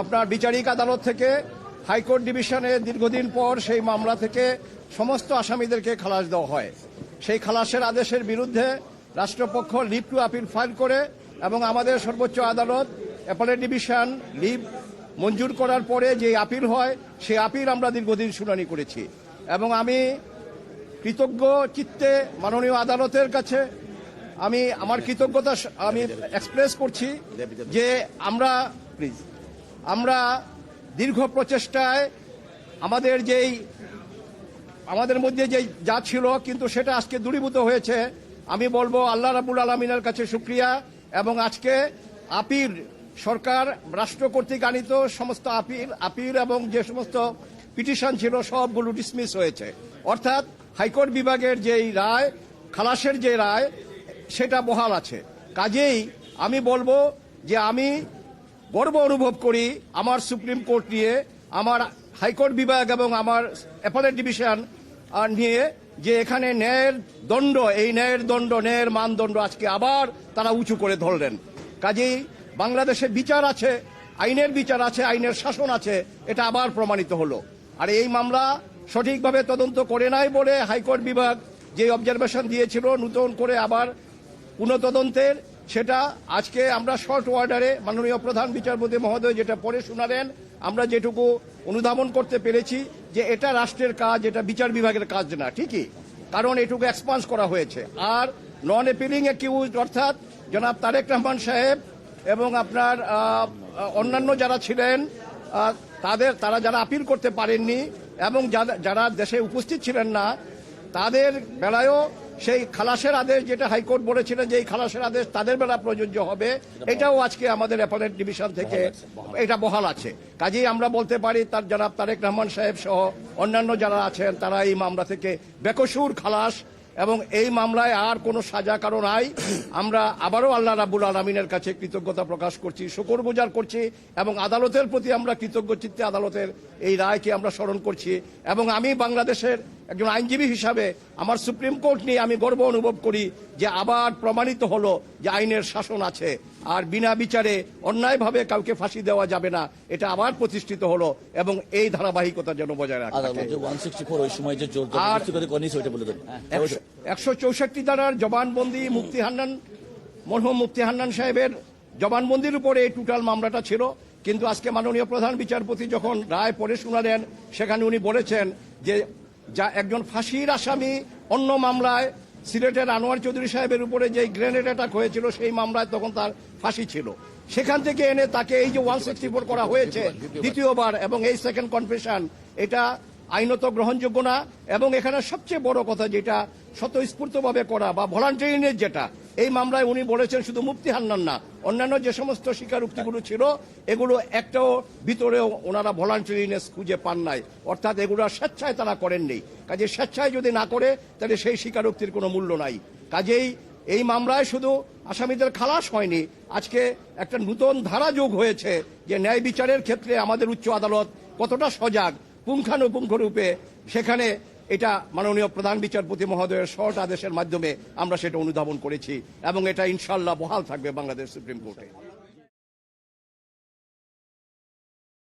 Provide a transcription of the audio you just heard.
আপনার বিচারিক আদালত থেকে হাইকোর্ট ডিভিশনে দীর্ঘদিন পর সেই মামলা থেকে সমস্ত আসামিদেরকে খালাস দেওয়া হয়। সেই খালাসের আদেশের বিরুদ্ধে রাষ্ট্রপক্ষ লিভ টু আপিল ফাইল করে এবং আমাদের সর্বোচ্চ আদালত অ্যাপেলেট ডিভিশন লিভ মঞ্জুর করার পরে যে আপিল হয়, সেই আপিল আমরা দীর্ঘদিন শুনানি করেছি। এবং আমি কৃতজ্ঞ চিত্তে মাননীয় আদালতের কাছে আমি আমার কৃতজ্ঞতা আমি এক্সপ্রেস করছি যে আমরা প্লিজ আমরা দীর্ঘ প্রচেষ্টায় আমাদের যেই, আমাদের মধ্যে যে যা ছিল, কিন্তু সেটা আজকে দূরীভূত হয়েছে। আমি বলব আল্লাহ রাবুল আলমিনের কাছে সুক্রিয়া এবং আজকে আপিল সরকার, রাষ্ট্র কর্তৃক আনিত সমস্ত আপিল আপিল এবং যে সমস্ত পিটিশন ছিল, সবগুলো ডিসমিস হয়েছে। অর্থাৎ হাইকোর্ট বিভাগের যেই রায়, খালাসের যে রায়, সেটা বহাল আছে। কাজেই আমি বলব যে আমি গর্ব অনুভব করি আমার সুপ্রিম কোর্ট নিয়ে, আমার হাইকোর্ট বিভাগ এবং আমার অ্যাপেলেট ডিভিশন নিয়ে যে এখানে ন্যায়ের দণ্ড, এই ন্যায়ের দণ্ড, ন্যায়ের মানদণ্ড আজকে আবার তারা উঁচু করে ধরলেন। কাজেই বাংলাদেশে বিচার আছে, আইনের বিচার আছে, আইনের শাসন আছে, এটা আবার প্রমাণিত হলো। আর এই মামলা সঠিকভাবে তদন্ত করে নাই বলে হাইকোর্ট বিভাগ যে অবজারভেশন দিয়েছিল, নতুন করে আবার পুনঃতদন্তের সেটা আজকে আমরা শর্ট ওয়ার্ডারে মাননীয় প্রধান বিচারপতি মহোদয় যেটা পরে শোনালেন, আমরা যেটুকু অনুধাবন করতে পেরেছি যে এটা রাষ্ট্রের কাজ, এটা বিচার বিভাগের কাজ না, ঠিকই? কারণ এটুকু এক্সপান্স করা হয়েছে। আর নন এপিলিং অ্যাকিউজ অর্থাৎ জনাব তারেক রহমান সাহেব এবং আপনার অন্যান্য যারা ছিলেন তাদের, তারা যারা আপিল করতে পারেননি এবং যারা দেশে উপস্থিত ছিলেন না, তাদের বেলায়ও সেই খালাসের আদেশ যেটা হাইকোর্ট বলেছিলেন যে এই খালাসের আদেশ তাদের বেলা প্রযোজ্য হবে এটাও আজকে আমাদের অ্যাপেলেট ডিভিশন থেকে এটা বহাল আছে। কাজেই আমরা বলতে পারি তার জনাব তারেক রহমান সাহেব সহ অন্যান্য যারা আছেন তারা এই মামলা থেকে বেকসুর খালাস এবং এই মামলায় আর কোনো সাজা কারও নাই। আমরা আবারও আল্লাহ রাবুল আলমিনের কাছে কৃতজ্ঞতা প্রকাশ করছি শুকর গুজার করছি এবং আদালতের প্রতি আমরা কৃতজ্ঞ চিত্তে আদালতের এই রায়কে আমরা স্মরণ করছি এবং আমি বাংলাদেশের একজন আইনজীবী হিসাবে আমার সুপ্রিম কোর্ট নিয়ে আমি গর্ব অনুভব করি যে আবার প্রমাণিত হলো যে আইনের শাসন আছে। আর বিনা বিচারে অন্যায়ভাবে কাউকে ফাঁসি দেওয়া যাবে না এটা আবার প্রতিষ্ঠিত হলো এবং এই ধারাবাহিকতা যেন বজায় রাখা আর- একশো- একশো চৌষট্টি ধারার জবানবন্দি মুক্তি হান্নান মরহুম মুফতি হান্নান সাহেবের জবানবন্দির উপরে এই টোটাল মামলাটা ছিল। কিন্তু আজকে মাননীয় প্রধান বিচারপতি যখন রায় পড়ে শোনালেন সেখানে উনি বলেছেন যে যা একজন ফাঁসির আসামি অন্য মামলায় সিলেটের আনোয়ার চৌধুরী সাহেবের উপরে যে গ্রেনেড অ্যাটাক হয়েছিল, সেই মামলায় তখন তার ফাঁসি ছিল। সেখান থেকে এনে তাকে এই যে ওয়ান সিক্সটি ফোর করা হয়েছে দ্বিতীয়বার, এবং এই সেকেন্ড কনফেশন, এটা আইনত গ্রহণযোগ্য না, এবং এখানে সবচেয়ে বড় কথা যেটা, স্বতঃস্ফূর্তভাবে করা বা ভলান্টিয়ারিংয়ের যেটা এই মামলায় উনি বলেছেন শুধু মুক্তি হান্নান না, অন্যান্য যে সমস্ত স্বীকারোক্তিগুলো ছিল, এগুলো একটাও ভিতরেও ওনারা ভলান্টিয়ারিনেস খুঁজে পান নাই। অর্থাৎ এগুলো স্বেচ্ছায় তারা করেননি। কাজে স্বেচ্ছায় যদি না করে, তাহলে সেই স্বীকারোক্তির কোনো মূল্য নাই। কাজেই এই মামলায় শুধু আসামিদের খালাস হয়নি, আজকে একটা নূতন ধারা যোগ হয়েছে যে ন্যায় বিচারের ক্ষেত্রে আমাদের উচ্চ আদালত কতটা সজাগ পুঙ্খানুপুঙ্খ রূপে সেখানে এটা মাননীয় প্রধান বিচারপতি মহোদয়ের শর্ট আদেশের মাধ্যমে আমরা সেটা অনুধাবন করেছি এবং এটা ইনশাল্লাহ বহাল থাকবে বাংলাদেশ সুপ্রিম কোর্টে।